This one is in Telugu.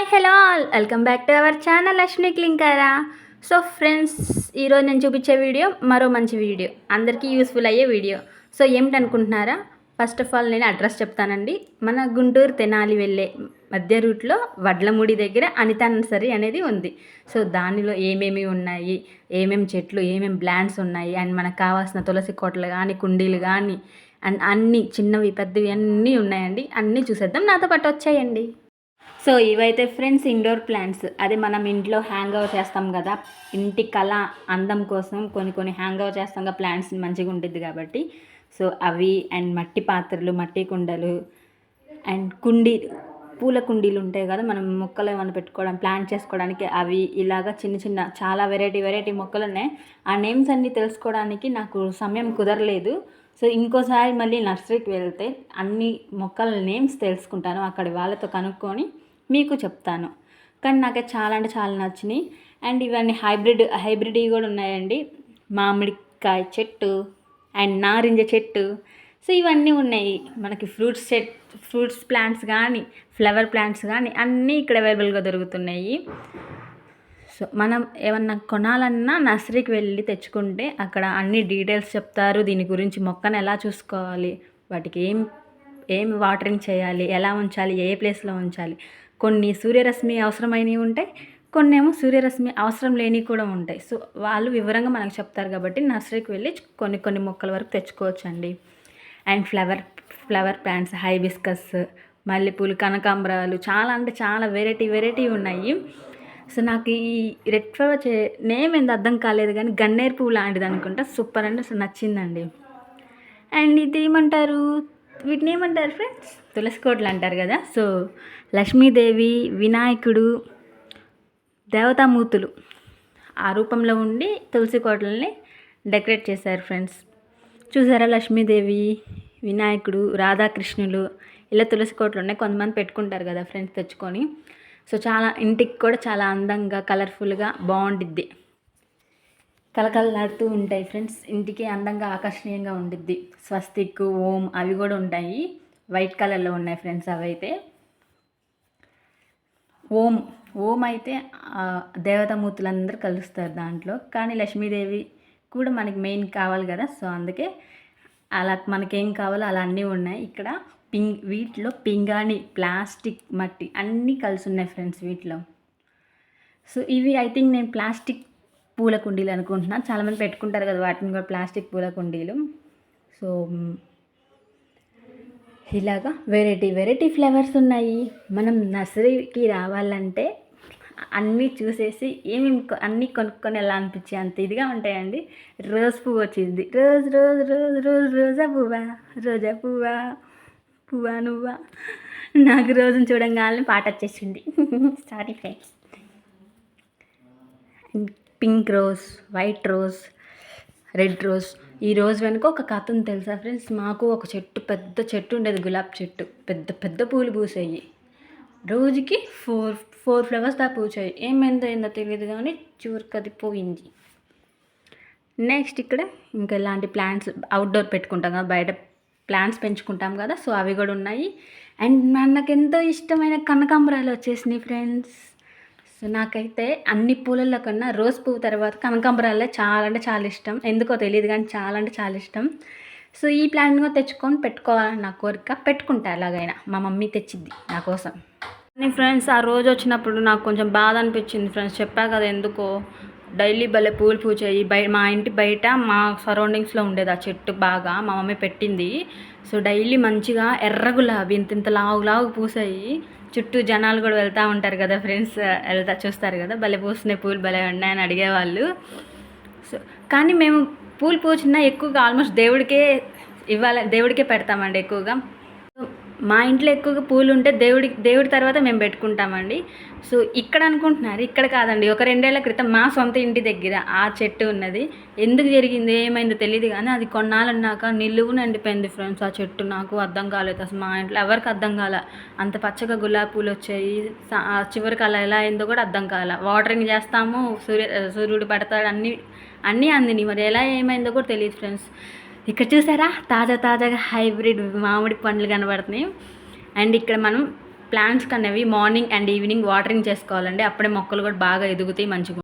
Hi hello all. Welcome back to our channel Lakshmi Klinkaara. So friends ఈరోజు నేను చూపించే వీడియో మరో మంచి వీడియో అందరికీ యూస్ఫుల్ అయ్యే వీడియో. సో ఏమిటనుకుంటున్నారా? ఫస్ట్ ఆఫ్ ఆల్ నేను అడ్రస్ చెప్తానండి. మన గుంటూరు తెనాలి వెళ్ళే మధ్య రూట్లో వడ్లముడి దగ్గర అనితా నర్సరీ అనేది ఉంది. సో దానిలో ఏమేమి ఉన్నాయి ఏమేమి చెట్లు ఏమేమి ప్లాంట్స్ ఉన్నాయి అండ్ మనకు కావాల్సిన తులసి కోటలు కానీ కుండీలు కానీ అండ్ అన్నీ చిన్నవి పెద్దవి అన్నీ ఉన్నాయండి. అన్నీ చూసేద్దాం. నాతో పాటు వచ్చాయండి. సో ఇవైతే ఫ్రెండ్స్ ఇండోర్ ప్లాంట్స్. అది మనం ఇంట్లో హ్యాంగ్ ఓవర్ చేస్తాం కదా ఇంటి కళ అందం కోసం కొన్ని కొన్ని హ్యాంగ్ ఓవర్ చేస్తాం కదా ప్లాంట్స్ మంచిగా ఉంటుంది కాబట్టి. సో అవి అండ్ మట్టి పాత్రలు మట్టి కుండలు అండ్ కుండీ పూల కుండీలు ఉంటాయి కదా మనం మొక్కలు ఏమైనా పెట్టుకోవడం ప్లాంట్ చేసుకోవడానికి అవి ఇలాగా చిన్న చిన్న చాలా వెరైటీ వెరైటీ మొక్కలు ఉన్నాయి. ఆ నేమ్స్ అన్నీ తెలుసుకోవడానికి నాకు సమయం కుదరలేదు. సో ఇంకోసారి మళ్ళీ నర్సరీకి వెళ్తే అన్ని మొక్కల నేమ్స్ తెలుసుకుంటాను అక్కడి వాళ్ళతో కనుక్కొని మీకు చెప్తాను. కానీ నాకు చాలా అంటే చాలా నచ్చినాయి. అండ్ ఇవన్నీ హైబ్రిడ్ హైబ్రిడ్ కూడా ఉన్నాయండి. మామిడికాయ చెట్టు అండ్ నారింజ చెట్టు. సో ఇవన్నీ ఉన్నాయి. మనకి ఫ్రూట్స్ చెట్ ఫ్రూట్స్ ప్లాంట్స్ కానీ ఫ్లవర్ ప్లాంట్స్ కానీ అన్నీ ఇక్కడ అవైలబుల్గా దొరుకుతున్నాయి. సో మనం ఏమన్నా కొనాలన్నా నర్సరీకి వెళ్ళి తెచ్చుకుంటే అక్కడ అన్ని డీటెయిల్స్ చెప్తారు. దీని గురించి మొక్కను ఎలా చూసుకోవాలి? వాటికి ఏం ఏం వాటరింగ్ చేయాలి? ఎలా ఉంచాలి? ఏ ప్లేస్లో ఉంచాలి? కొన్ని సూర్యరశ్మి అవసరమైనవి ఉంటాయి కొన్ని ఏమో సూర్యరశ్మి అవసరం లేనివి కూడా ఉంటాయి. సో వాళ్ళు వివరంగా మనకు చెప్తారు కాబట్టి నర్సరీకి వెళ్ళి కొన్ని కొన్ని మొక్కల వరకు తెచ్చుకోవచ్చు అండి and flower flower plants hibiscus మల్లెపూలు కనకాంబరాలు చాలా అంటే చాలా వెరైటీ వెరైటీ ఉన్నాయి. సో నాకు ఈ రెడ్ ఫ్లవర్ చే నేమ్ ఏంది అర్థం కాలేదు కానీ గన్నేరు పువ్వు లాంటిది అనుకుంటా. సూపర్ అంటే అసలు నచ్చిందండి. అండ్ ఇది ఏమంటారు? వీటిని ఏమంటారు ఫ్రెండ్స్ తులసి కోటలు అంటారు కదా. సో లక్ష్మీదేవి వినాయకుడు దేవతామూర్తులు ఆ రూపంలో ఉండి తులసి కోటలని డెకరేట్ చేశారు ఫ్రెండ్స్ చూసారా లక్ష్మీదేవి వినాయకుడు రాధాకృష్ణులు? ఇలా తులసి కోటలు ఉన్నాయి. కొంతమంది పెట్టుకుంటారు కదా ఫ్రెండ్స్ తెచ్చుకొని. సో చాలా ఇంటికి కూడా చాలా అందంగా కలర్ఫుల్గా బాగుండిద్ది. కలకలలాడుతూ ఉంటాయి ఫ్రెండ్స్. ఇంటికి అందంగా ఆకర్షణీయంగా ఉండిద్ది. స్వస్తిక్ ఓం అవి కూడా ఉంటాయి. వైట్ కలర్లో ఉన్నాయి ఫ్రెండ్స్ అవి అయితే ఓం ఓం అయితే దేవతామూర్తులందరూ కలుస్తారు దాంట్లో. కానీ లక్ష్మీదేవి కూడా మనకి మెయిన్ కావాలి కదా. సో అందుకే అలా మనకేం కావాలో అలా అన్నీ ఉన్నాయి. ఇక్కడ పింగ్ వీటిలో పింగాణి ప్లాస్టిక్ మట్టి అన్నీ కలిసి ఉన్నాయి ఫ్రెండ్స్ వీటిలో. సో ఇవి ఐ థింక్ నేను ప్లాస్టిక్ పూల కుండీలు అనుకుంటున్నాను చాలామంది పెట్టుకుంటారు కదా వాటిని కూడా ప్లాస్టిక్ పూల కుండీలు. సో ఇలాగా వెరైటీ వెరైటీ ఫ్లవర్స్ ఉన్నాయి. మనం నర్సరీకి రావాలంటే అన్నీ చూసేసి ఏమేమి అన్నీ కొనుక్కొని ఎలా అనిపించి అంత ఇదిగా ఉంటాయండి. రోజ్ పువ్వు వచ్చింది. రోజ్ రోజ్ రోజ్ రోజ్ రోజా పువ్వా? రోజా పువ్వా? పువ్వా నువ్వా? నాకు రోజును చూడంగానే పాట వచ్చేసింది. Sorry friends pink rose white rose red rose. ఈ రోజు వెనుక ఒక కథ ఉంది తెలుసా ఫ్రెండ్స్? మాకు ఒక చెట్టు పెద్ద చెట్టు ఉండేది గులాబ్ చెట్టు. పెద్ద పెద్ద పూలు పూసాయి. రోజుకి ఫోర్ ఫోర్ ఫ్లవర్స్ దా పూసాయి ఏమైందో ఏందో తెలియదు కానీ చివరికి అది పోయింది. నెక్స్ట్ ఇక్కడ ఇంకా ఇలాంటి ప్లాంట్స్ అవుట్డోర్ పెట్టుకుంటాం కదా బయట ప్లాంట్స్ పెంచుకుంటాం కదా సో అవి కూడా ఉన్నాయి. అండ్ నాకు ఎంతో ఇష్టమైన కనకాంబరాలు వచ్చేసినాయి ఫ్రెండ్స్. సో నాకైతే అన్ని పూలల్లో కన్నా రోజ్ పువ్వు తర్వాత కనకాంబరాలే చాలా అంటే చాలా ఇష్టం. ఎందుకో తెలియదు కానీ చాలా అంటే చాలా ఇష్టం. సో ఈ ప్లాంట్ తెచ్చుకొని పెట్టుకోవాలని నా కోరిక. పెట్టుకుంటా ఎలాగైనా. మా మమ్మీ తెచ్చిద్ది నా కోసం. కానీ ఫ్రెండ్స్ ఆ రోజు వచ్చినప్పుడు నాకు కొంచెం బాధ అనిపించింది ఫ్రెండ్స్. చెప్పా కదా ఎందుకో. డైలీ భలే పూలు పూచాయి. బయ మా ఇంటి బయట మా సరౌండింగ్స్లో ఉండేది ఆ చెట్టు బాగా మా మమ్మీ పెట్టింది. సో డైలీ మంచిగా ఎర్ర గులాబీ ఇంత ఇంత లావు లావు పూసాయి. చుట్టూ జనాలు కూడా వెళ్తూ ఉంటారు కదా ఫ్రెండ్స్ వెళ్తా చూస్తారు కదా భలే పూస్తున్నాయి పూలు భలే ఉన్నాయని అడిగేవాళ్ళు. సో కానీ మేము పూలు పూచినా ఎక్కువగా ఆల్మోస్ట్ దేవుడికే ఇవ్వాలి దేవుడికే పెడతామండి ఎక్కువగా. మా ఇంట్లో ఎక్కువగా పూలు ఉంటే దేవుడి దేవుడి తర్వాత మేము పెట్టుకుంటామండి. సో ఇక్కడ అనుకుంటున్నారు ఇక్కడ కాదండి. ఒక రెండేళ్ళ క్రితం మా సొంత ఇంటి దగ్గర ఆ చెట్టు ఉన్నది. ఎందుకు జరిగింది? ఏమైందో తెలియదు కానీ అది కొన్నాళ్ళన్నాక నిలువు ఎండిపోయింది ఫ్రెండ్స్ ఆ చెట్టు. నాకు అర్థం కాలేదు. అసలు మా ఇంట్లో ఎవరికి అర్థం కాల? అంత పచ్చగా గులాబీ పూలు వచ్చాయి. చివరికి అలా ఎలా అయిందో కూడా అర్థం కాల. వాటరింగ్ చేస్తాము సూర్య సూర్యుడు పడతాడు అన్నీ అన్నీ అందిని. మరి ఎలా ఏమైందో కూడా తెలియదు ఫ్రెండ్స్. ఇక్కడ చూసారా? తాజా తాజాగా హైబ్రిడ్ మామిడి పండ్లు కనబడుతున్నాయి. అండ్ ఇక్కడ మనం ప్లాంట్స్కి అనేవి మార్నింగ్ అండ్ ఈవినింగ్ వాటరింగ్ చేసుకోవాలండి. అప్పుడే మొక్కలు కూడా బాగా ఎదుగుతాయి మంచిగా